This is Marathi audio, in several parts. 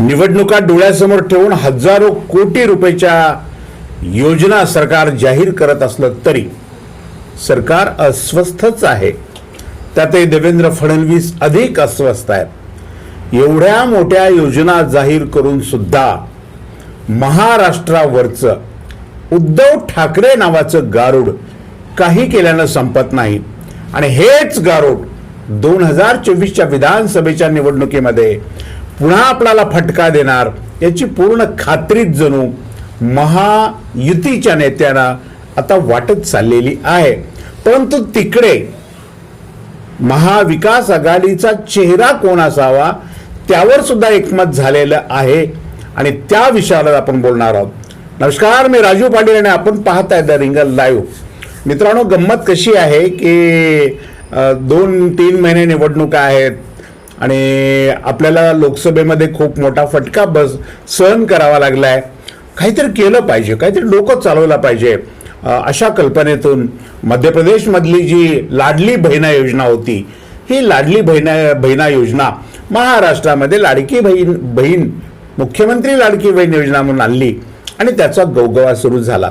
निवडणुका डोळ्यासमोर ठेवून हजारो कोटी रुपयाच्या योजना सरकार जाहीर करत असलं तरी सरकार अस्वस्थच आहे. त्यातही देवेंद्र फडणवीस अधिक अस्वस्थ आहेत. एवढ्या मोठ्या योजना जाहीर करून सुद्धा महाराष्ट्रावरचं उद्धव ठाकरे नावाचं गारुड काही केल्यानं संपत नाही. आणि हेच गारुड दोन हजार चोवीसच्या विधानसभेच्या निवडणुकीमध्ये पुन्हा आपल्याला फटका देणार. याची पूर्ण खात्रीच जणू महायुतीच्या नेत्यांना आता वाटत चाललेली आहे. परंतु तिकडे महाविकास आघाडीचा चेहरा कोण असावा त्यावर सुद्धा एकमत झालेलं आहे. आणि त्या विषयावर आपण बोलणार आहोत. नमस्कार मी राजू पाटील आणि आपण पाहत आहे द रिंगल लाईव्ह मित्रांनो गंमत कशी आहे की दोन तीन महिने निवडणुका आहेत आणि आपल्याला लोकसभेमध्ये खूप मोठा फटका बस सहन करावा लागलाय. काहीतरी केलं पाहिजे काहीतरी डोकं चालवलं पाहिजे. अशा कल्पनेतून मध्य प्रदेशमधली जी लाडली बहिणा योजना होती ही लाडली बहिणा बहिणा योजना महाराष्ट्रामध्ये लाडकी बहीण बहीण मुख्यमंत्री लाडकी बहीण योजना म्हणून आणली आणि त्याचा गवगवा सुरू झाला.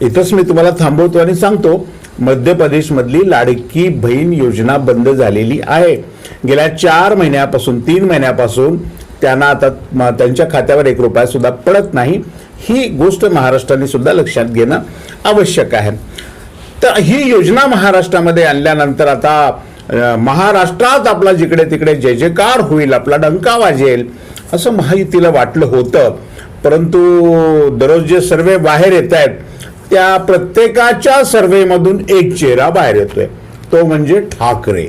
इथंच मी तुम्हाला थांबवतो आणि सांगतो मध्य प्रदेशमधली लाडकी बहीण योजना बंद झालेली आहे. गेल्या चार महिन्यापासून तीन महिन्यापासून त्यांना आता म- त्यांच्या खात्यावर एक रुपया सुद्धा पडत नाही. ही गोष्ट महाराष्ट्राने सुद्धा लक्षात घेणं आवश्यक आहे. तर ही योजना महाराष्ट्रामध्ये आणल्यानंतर आता महाराष्ट्रात आपला जिकडे तिकडे जय जयकार होईल आपला डंका वाजेल असं महायुतीला वाटलं होतं. परंतु दररोज जे सर्वे बाहेर येत आहेत त्या प्रत्येकाच्या सर्वेमधून एक चेहरा बाहेर येतोय. तो म्हणजे ठाकरे.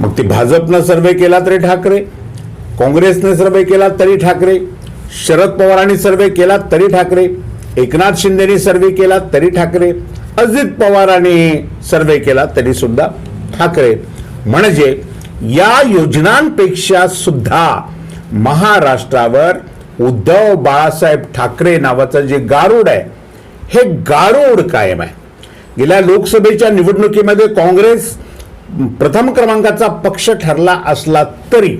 मग ते भाजपनं सर्वे केला तरी ठाकरे काँग्रेसने सर्वे केला तरी ठाकरे शरद पवारांनी सर्वे केला तरी ठाकरे एकनाथ शिंदेनी सर्वे केला तरी ठाकरे अजित पवारांनी सर्वे केला तरी सुद्धा ठाकरे. म्हणजे या योजनांपेक्षा सुद्धा महाराष्ट्रावर उद्धव बाळासाहेब ठाकरे नावाचं जे गारुड आहे हे गारोड कायम आहे. गेल्या लोकसभेच्या निवडणुकीमध्ये काँग्रेस प्रथम क्रमांकाचा पक्ष ठरला असला तरी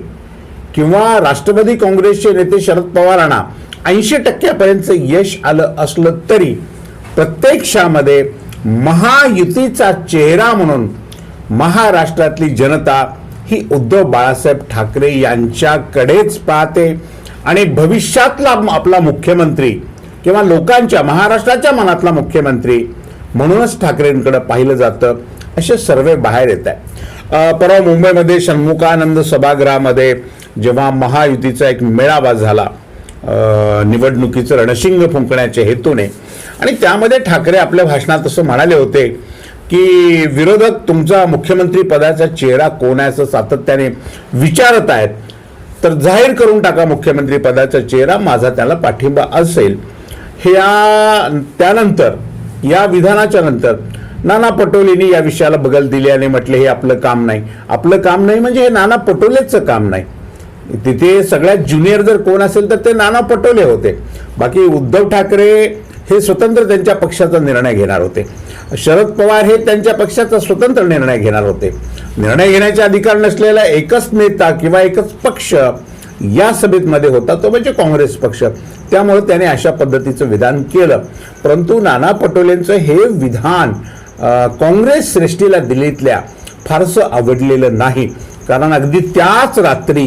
किंवा राष्ट्रवादी काँग्रेसचे नेते शरद पवारांना ऐंशी टक्क्यापर्यंत यश आलं असलं तरी प्रत्यक्षामध्ये महायुतीचा चेहरा म्हणून महाराष्ट्रातली जनता ही उद्धव बाळासाहेब ठाकरे यांच्याकडेच पाहते आणि भविष्यातला आपला मुख्यमंत्री किंवा लोकांच्या महाराष्ट्राच्या मनातला मुख्यमंत्री म्हणूनच ठाकरेंकडे पाहिलं जातं असे सर्वे बाहेर येत आहे परवा मुंबईमध्ये षण्मुखानंद सभागृहामध्ये जेव्हा महायुतीचा एक मेळावा झाला निवडणुकीचं रणशिंग फुंकण्याच्या हेतूने आणि त्यामध्ये ठाकरे आपल्या भाषणात असं म्हणाले होते की विरोधक तुमचा मुख्यमंत्री पदाचा चेहरा कोण आहे असं सातत्याने विचारत आहेत तर जाहीर करून टाका मुख्यमंत्री पदाचा चेहरा माझा त्याला पाठिंबा असेल. हे या त्यानंतर या विधानाच्या नंतर नाना पटोलेंनी या विषयाला बगल दिली आणि म्हटले हे आपलं काम नाही. आपलं काम नाही म्हणजे हे नाना पटोलेचं काम नाही. तिथे सगळ्यात ज्युनियर जर कोण असेल तर ते नाना पटोले होते. बाकी उद्धव ठाकरे हे स्वतंत्र त्यांच्या पक्षाचा निर्णय घेणार होते. शरद पवार हे त्यांच्या पक्षाचा स्वतंत्र निर्णय घेणार होते. निर्णय घेण्याचे अधिकार नसलेला एकच नेता किंवा एकच पक्ष या सभेमध्ये होता तो म्हणजे काँग्रेस पक्ष. त्यामुळे त्याने अशा पद्धतीचं विधान केलं. परंतु नाना पटोलेंचं हे विधान काँग्रेस श्रेष्ठीला दिल्लीतल्या फारसं आवडलेलं नाही. कारण अगदी त्याच रात्री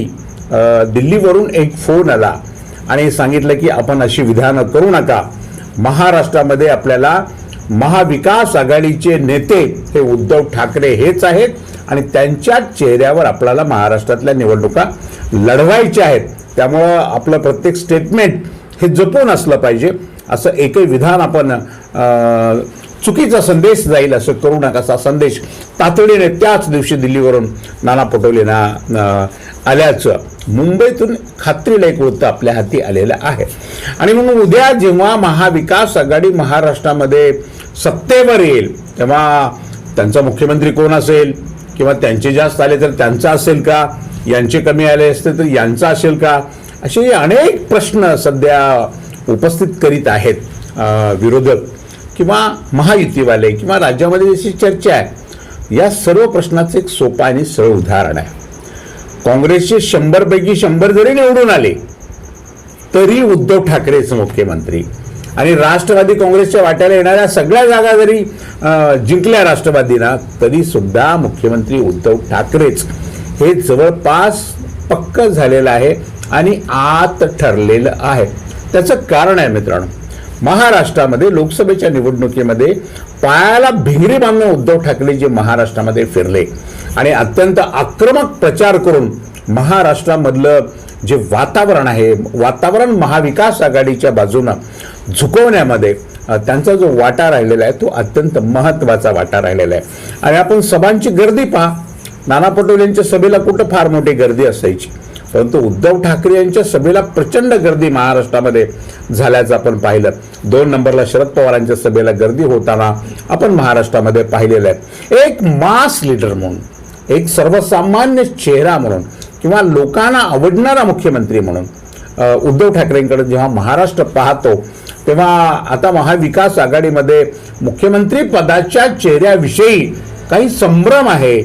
दिल्लीवरून एक फोन आला आणि सांगितलं की आपण अशी विधानं करू नका. महाराष्ट्रामध्ये आपल्याला महाविकास आघाडीचे नेते हे उद्धव ठाकरे हेच आहेत आणि त्यांच्या चेहऱ्यावर आपल्याला महाराष्ट्रातल्या निवडणुका लढवायच्या आहेत. त्यामुळं आपलं प्रत्येक स्टेटमेंट हे जपून असलं पाहिजे. असं एकही विधान आपण चुकीचा संदेश जाईल असं करू नका. असा संदेश तातडीने त्याच दिवशी दिल्लीवरून नाना पटोलेंना आल्याचं. मुंबईतून खात्रीला एक वृत्त आपल्या हाती आलेलं आहे. आणि म्हणून उद्या जेव्हा महाविकास आघाडी महाराष्ट्रामध्ये सत्तेवर येईल तेव्हा त्यांचा मुख्यमंत्री कोण असेल किंवा त्यांचे जास्त आले तर त्यांचा असेल का? यांचे कमी आले असते तर यांचा असेल का? असे अनेक प्रश्न सध्या उपस्थित करीत आहेत विरोधक किंवा महायुतीवाले किंवा राज्यामध्ये जशी चर्चा आहे या सर्व प्रश्नाचं एक सोपं आणि सरळ उदाहरण आहे. काँग्रेसचे शंभरपैकी शंभर जरी निवडून आले तरी उद्धव ठाकरेच मुख्यमंत्री. आणि राष्ट्रवादी काँग्रेसच्या वाट्याला येणाऱ्या सगळ्या जागा जरी जिंकल्या राष्ट्रवादीना तरी सुद्धा मुख्यमंत्री उद्धव ठाकरेच हे जवळपास पक्क झालेलं आहे आणि आत ठरलेलं आहे. त्याचं कारण आहे मित्रांनो महाराष्ट्रामध्ये लोकसभेच्या निवडणुकीमध्ये पायाला भिंगरी बांधून उद्धव ठाकरे जे महाराष्ट्रामध्ये फिरले आणि अत्यंत आक्रमक प्रचार करून महाराष्ट्रामधलं जे वातावरण आहे वातावरण महाविकास आघाडीच्या बाजूनं झुकवण्यामध्ये त्यांचा जो वाटा राहिलेला आहे तो अत्यंत महत्त्वाचा वाटा राहिलेला आहे. आणि आपण सभांची गर्दी पहा. नाना पटोलेंच्या सभेला कुठं फार मोठी गर्दी असायची? परंतु उद्धव ठाकरे यांच्या सभेला प्रचंड गर्दी महाराष्ट्रामध्ये झाल्याचं आपण पाहिलं. दोन नंबरला शरद पवारांच्या सभेला गर्दी होताना आपण महाराष्ट्रामध्ये पाहिलेलं आहे. एक मास लीडर म्हणून एक सर्वसामान्य चेहरा म्हणून किंवा लोकांना आवडणारा मुख्यमंत्री म्हणून उद्धव ठाकरेंकडे जेव्हा महाराष्ट्र पाहतो तेव्हा आता महाविकास आघाडीमध्ये मुख्यमंत्री पदाच्या चेहऱ्याविषयी काही संभ्रम आहे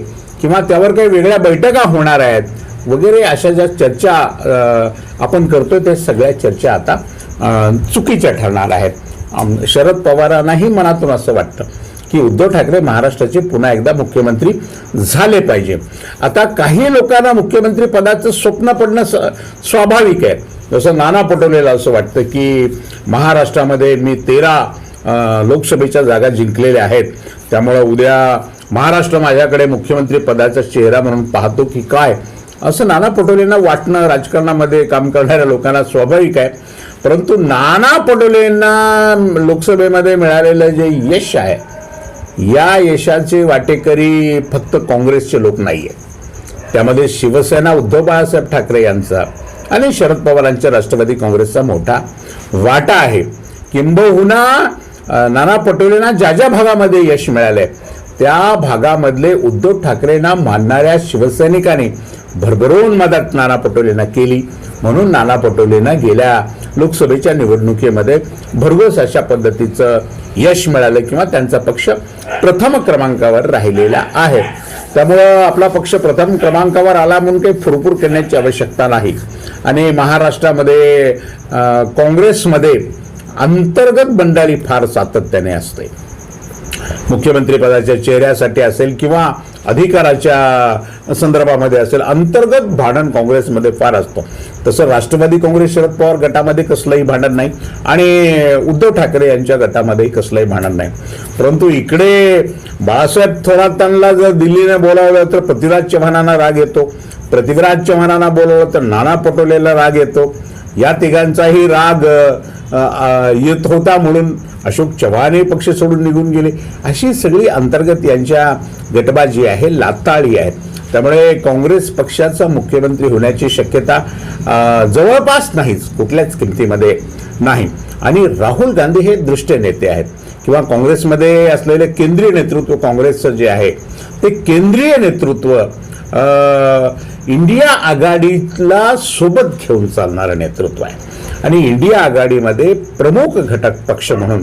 किंवा त्यावर काही वेगळ्या बैठका होणार आहेत वगैरे अशा ज्या चर्चा आपण करतोय त्या सगळ्या चर्चा आता चुकीच्या ठरणार आहेत. शरद पवारांनाही मनातून असं वाटतं. की उद्धव ठाकरे महाराष्ट्राचे पुन्हा एकदा मुख्यमंत्री झाले पाहिजे. आता काही लोकांना मुख्यमंत्री पदाचं स्वप्न पडणं स- स्वाभाविक आहे. जसं नाना पटोलेला असं वाटतं की महाराष्ट्रामध्ये मी तेरा लोकसभेच्या जागा जिंकलेल्या आहेत. त्यामुळं उद्या महाराष्ट्र माझ्याकडे मुख्यमंत्री पदाचा चेहरा म्हणून पाहतो की काय? असं नाना पटोलेंना वाटणं राजकारणामध्ये काम करणाऱ्या लोकांना स्वाभाविक आहे. परंतु नाना पटोलेंना लोकसभेमध्ये मिळालेलं जे यश आहे या यशाचे वाटेकरी फक्त काँग्रेसचे लोक नाही आहेत त्यामध्ये शिवसेना उद्धव बाळासाहेब ठाकरे यांचा आणि शरद पवारांच्या राष्ट्रवादी काँग्रेसचा मोठा वाटा आहे. किंबहुना नाना पटोलेंना ज्या ज्या भागामध्ये यश मिळालंय त्या भागामधले उद्धव ठाकरेंना मानणाऱ्या शिवसैनिकांनी भरभरून मदत नाना पटोलेंना केली. म्हणून नाना पटोलेंना गेल्या लोकसभेच्या निवडणुकीमध्ये भरघोस अशा पद्धतीचं यश मिळालं किंवा त्यांचा पक्ष प्रथम क्रमांकावर राहिलेला आहे. त्यामुळं आपला पक्ष प्रथम क्रमांकावर आला म्हणून काही फुरफुर करण्याची आवश्यकता नाही. आणि महाराष्ट्रामध्ये काँग्रेसमध्ये अंतर्गत बंडाळी फार सातत्याने असते. मुख्यमंत्रीपदाच्या चेहऱ्यासाठी असेल किंवा अधिकाराच्या संदर्भामध्ये असेल अंतर्गत भांडण काँग्रेसमध्ये फार असतं. तसं राष्ट्रवादी काँग्रेस शरद पवार गटामध्ये कसलंही भांडण नाही आणि उद्धव ठाकरे यांच्या गटामध्येही कसलंही भांडण नाही. परंतु इकडे बाळासाहेब थोरातांना जर दिल्लीने बोलावलं तर पृथ्वीराज चव्हाणांना राग येतो. पृथ्वीराज चव्हाणांना बोलवलं तर नाना पटोलेला राग येतो. या तिघांचाही राग येत होता म्हणून अशोक चव्हाण हे पक्ष सोडून निघून गेले. अशी सगळी अंतर्गत यांच्या गटबाजी आहे लाताळी आहे त्यामुळे काँग्रेस पक्षाचा मुख्यमंत्री होण्याची शक्यता जवळपास नाहीच कुठल्याच किमतीमध्ये नाही. आणि राहुल गांधी हे दृष्ट नेते आहेत. किंवा काँग्रेसमध्ये असलेले केंद्रीय नेतृत्व काँग्रेसचं जे आहे ते केंद्रीय नेतृत्व इंडिया आघाडीला सोबत घेऊन चालणारं नेतृत्व आहे. आणि इंडिया आघाडीमध्ये प्रमुख घटक पक्ष म्हणून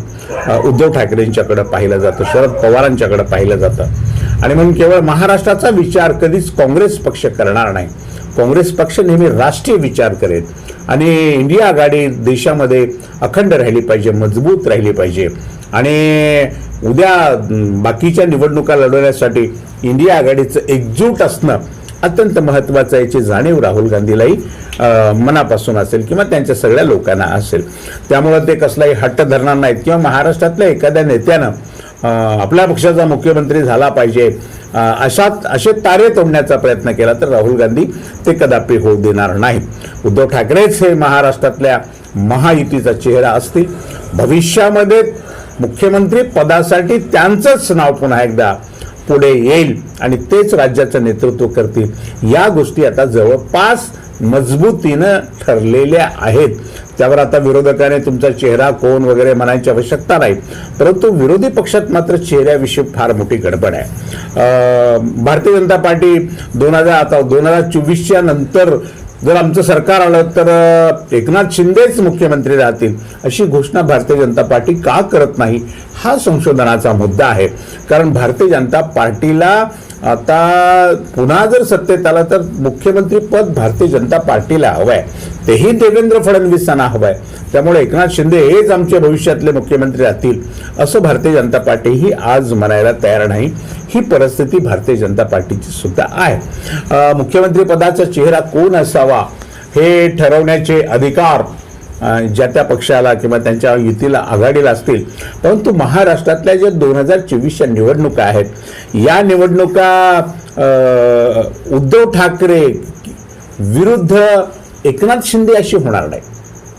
उद्धव ठाकरेंच्याकडे पाहिलं जातं शरद पवारांच्याकडे पाहिलं जातं. आणि म्हणून केवळ महाराष्ट्राचा विचार कधीच काँग्रेस पक्ष करणार नाही. काँग्रेस पक्ष नेहमी राष्ट्रीय विचार करेल. आणि इंडिया आघाडी देशामध्ये अखंड राहिली पाहिजे मजबूत राहिली पाहिजे. आणि उद्या बाकीच्या निवडणुका लढवण्यासाठी इंडिया आघाडीचं एकजूट असणं अत्यंत महत्त्वाचं आहे याची जाणीव राहुल गांधीलाही मनापासून असेल किंवा त्यांच्या सगळ्या लोकांना असेल. त्यामुळं ते कसलाही हट्ट धरणार नाहीत किंवा महाराष्ट्रातल्या एखाद्या नेत्यानं आपल्या पक्षाचा मुख्यमंत्री झाला पाहिजे अशात असे तारे तोडण्याचा प्रयत्न केला तर राहुल गांधी ते कदापि होऊ देणार नाही उद्धव ठाकरेच हे महाराष्ट्रातल्या महायुतीचा चेहरा असतील. भविष्यामध्ये मुख्यमंत्री पदासाठी त्यांचंच नाव पुन्हा एकदा पुढे येईल आणि तेच राज्याचं नेतृत्व करतील. या गोष्टी आता जवळपास मजबूतीनं ठरलेल्या आहेत. त्यावर आता विरोधकाने तुमचा चेहरा कोण वगैरे म्हणायची आवश्यकता नाही. परंतु विरोधी पक्षात मात्र चेहऱ्याविषयी फार मोठी गडबड आहे. भारतीय जनता पार्टी दोन हजार आता दोन हजार चोवीसच्या नंतर जर आमचं सरकार आलं तर एकनाथ शिंदेच मुख्यमंत्री राहतील अशी घोषणा भारतीय जनता पार्टी का करत नाही? हा संशोधनाचा मुद्दा आहे. कारण भारतीय जनता पार्टीला आता पुन्हा जर सत्तेत आला तर मुख्यमंत्री पद भारतीय जनता पार्टीला हवंय. तेही देवेंद्र फडणवीसांना हवंय. त्यामुळे एकनाथ शिंदे हेच आमचे भविष्यातले मुख्यमंत्री राहतील असं भारतीय जनता पार्टी ही आज म्हणायला तयार नाही. ही परिस्थिती भारतीय जनता पार्टीची सुद्धा आहे. मुख्यमंत्री पदाचा चेहरा कोण असावा हे ठरवण्याचे अधिकार ज्या त्या पक्षाला किंवा त्यांच्या युतीला आघाडीला असतील परंतु महाराष्ट्रातल्या ज्या दोन हजार चोवीसच्या निवडणुका आहेत या निवडणुका उद्धव ठाकरे विरुद्ध एकनाथ शिंदे अशी होणार नाही.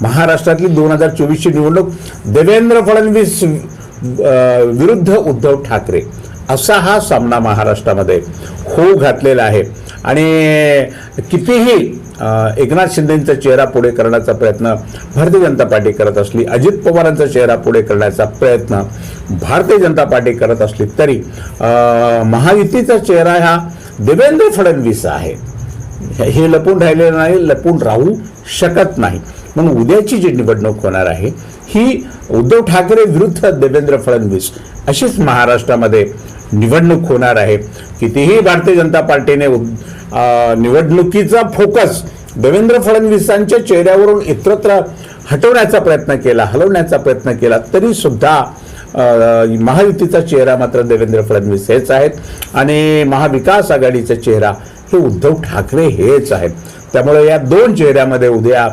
महाराष्ट्रातली दोन हजार चोवीसची निवडणूक देवेंद्र फडणवीस विरुद्ध उद्धव ठाकरे. असा हा सामना महाराष्ट्रामध्ये होऊ घातलेला आहे. आणि कितीही एकनाथ शिंदेंचा चेहरा पुढे करण्याचा प्रयत्न भारतीय जनता पार्टी करत असली अजित पवारांचा चेहरा पुढे करण्याचा प्रयत्न भारतीय जनता पार्टी करत असली तरी महायुतीचा चेहरा हा देवेंद्र फडणवीस आहे. हे लपून राहिलेलं नाही लपून राहू शकत नाही. म्हणून उद्याची जी निवडणूक होणार आहे ही उद्धव ठाकरे विरुद्ध देवेंद्र फडणवीस अशीच महाराष्ट्रामध्ये निवडणूक होणार आहे. कितीही भारतीय जनता पार्टीने निवडणुकीचा फोकस देवेंद्र फडणवीसांच्या चेहऱ्यावरून इतरत्र हटवण्याचा प्रयत्न केला हलवण्याचा प्रयत्न केला तरी सुद्धा महायुतीचा चेहरा मात्र देवेंद्र फडणवीस हेच आहेत आणि महाविकास आघाडीचा चेहरा हे उद्धव ठाकरे हेच आहेत. त्यामुळे या दोन चेहऱ्यामध्ये उद्या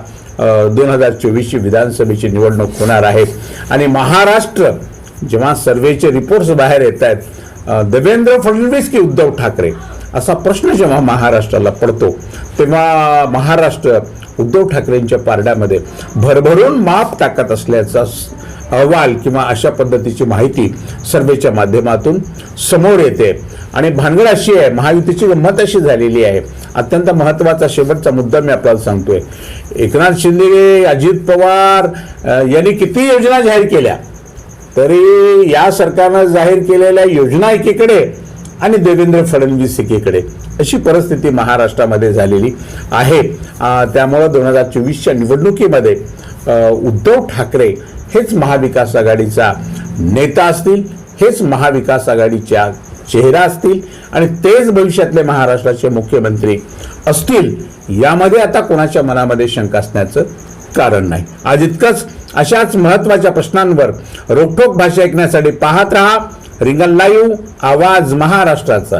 दोन हजार चोवीसची विधानसभेची निवडणूक होणार आहे. आणि महाराष्ट्र जेव्हा सर्वेचे रिपोर्ट्स बाहेर येत आहेत देवेंद्र फडणवीस की उद्धव ठाकरे? असा प्रश्न जेव्हा महाराष्ट्राला पडतो तेव्हा महाराष्ट्र उद्धव ठाकरेंच्या पारड्यामध्ये भरभरून माप टाकत असल्याचा अहवाल किंवा अशा पद्धतीची माहिती सर्वेच्या माध्यमातून समोर येते. आणि भानगड अशी आहे महायुतीची गंमत अशी झालेली आहे. अत्यंत महत्त्वाचा शेवटचा मुद्दा मी आपल्याला सांगतोय. एकनाथ शिंदे अजित पवार यांनी किती योजना जाहीर केल्या? तरी या सरकारनं जाहीर केलेल्या योजना एकीकडे आणि देवेंद्र फडणवीस एकीकडे. अशी परिस्थिती महाराष्ट्रामध्ये झालेली आहे. त्यामुळं दोन हजार चोवीसच्या निवडणुकीमध्ये उद्धव ठाकरे हेच महाविकास आघाडीचा नेता असतील हेच महाविकास आघाडीच्या चेहरा असतील आणि तेच भविष्यातले महाराष्ट्राचे मुख्यमंत्री असतील यामध्ये आता कोणाच्या मनामध्ये शंका असण्याचं कारण नाही. आज इतकंच अशाच महत्त्वाच्या प्रश्नांवर रोखोक भाषा ऐकण्यासाठी पाहत रहा. रिंगल लाईव्ह आवाज महाराष्ट्राचा.